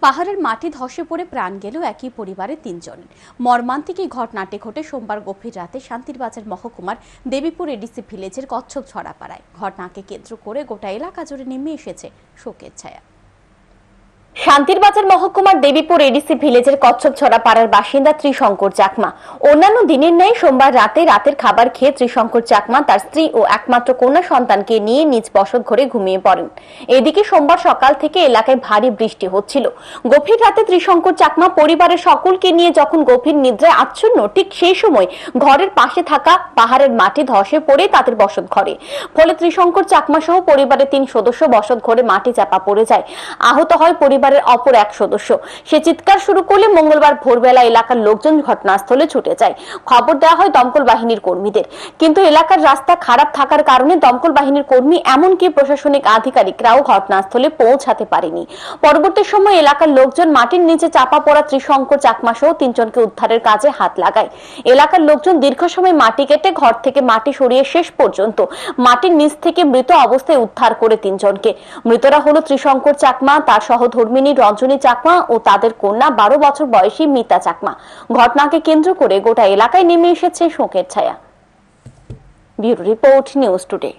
পাহাড়ের মাটি ধসে পড়ে প্রাণ গেল একই পরিবারের তিনজন। মর্মান্তিক এই ঘটনাটি ঘটে সোমবার গভীর রাতে শান্তিরবাজার মহকুমার দেবীপুর এডিসি ভিলেজের কচ্ছপ ছড়াপাড়ায় ঘটনাকে কেন্দ্র করে গোটা এলাকা জুড়ে নেমে এসেছে শোকের ছায়া। শান্তিরবাজার মহকুমার দেবীপুর এডিসি ভিলেজের কচ্ছপ ছড়া পাড়ার বাসিন্দা ত্রিশঙ্কর চাকমা। অন্যান্য দিনের ন্যায় সোমবার রাতে রাতের খাবার খেয়ে ত্রিশঙ্কর চাকমা তার স্ত্রী ও একমাত্র কন্যা সন্তানকে নিয়ে নিজ বসত ঘরে ঘুমিয়ে পড়েন। এদিকে সোমবার সকাল থেকে এলাকায় ভারী বৃষ্টি হচ্ছিল। গভীর রাতে ত্রিশঙ্কর চাকমা পরিবারের সকলকে নিয়ে যখন গভীর নিদ্রায় আচ্ছন্ন, ঠিক সেই সময় ঘরের পাশে থাকা পাহাড়ের মাটি ধসে পড়ে তাদের বসত ঘরে। ফলে ত্রিশঙ্কর চাকমা সহ পরিবারের তিন সদস্য বসত ঘরে মাটি চাপা পড়ে যায়। আহত হয় পরিবারের অপর এক সদস্য। সে চিৎকার শুরু করলে মঙ্গলবার ভোরবেলা এলাকার লোকজন ঘটনাস্থলে ছুটে যায়। খবর দেওয়া হয় দমকল বাহিনীর কর্মীদের। কিন্তু এলাকার রাস্তা খারাপ থাকার কারণে দমকল বাহিনীর কর্মী এমনকি প্রশাসনিক আধিকারিকরাও ঘটনাস্থলে পৌঁছাতে পারেনি। পরবর্তী সময় এলাকার লোকজন মাটির নিচে চাপা পড়া ত্রিশঙ্কর চাকমা সহ তিনজনকে উদ্ধারের কাজে হাত লাগায়। এলাকার লোকজন দীর্ঘ সময় মাটি কেটে ঘর থেকে মাটি সরিয়ে শেষ পর্যন্ত মাটির নিচ থেকে মৃত অবস্থায় উদ্ধার করে তিনজনকে। মৃতরা হলো ত্রিশঙ্কর চাকমা, তার সহধর্মিনী রঞ্জনী চাকমা ও তাদের কন্যা বারো বছর বয়সী মিতা চাকমা। ঘটনাকে কেন্দ্র করে গোটা এলাকায় নেমে এসেছে শোকের ছায়া। Bureau report news today.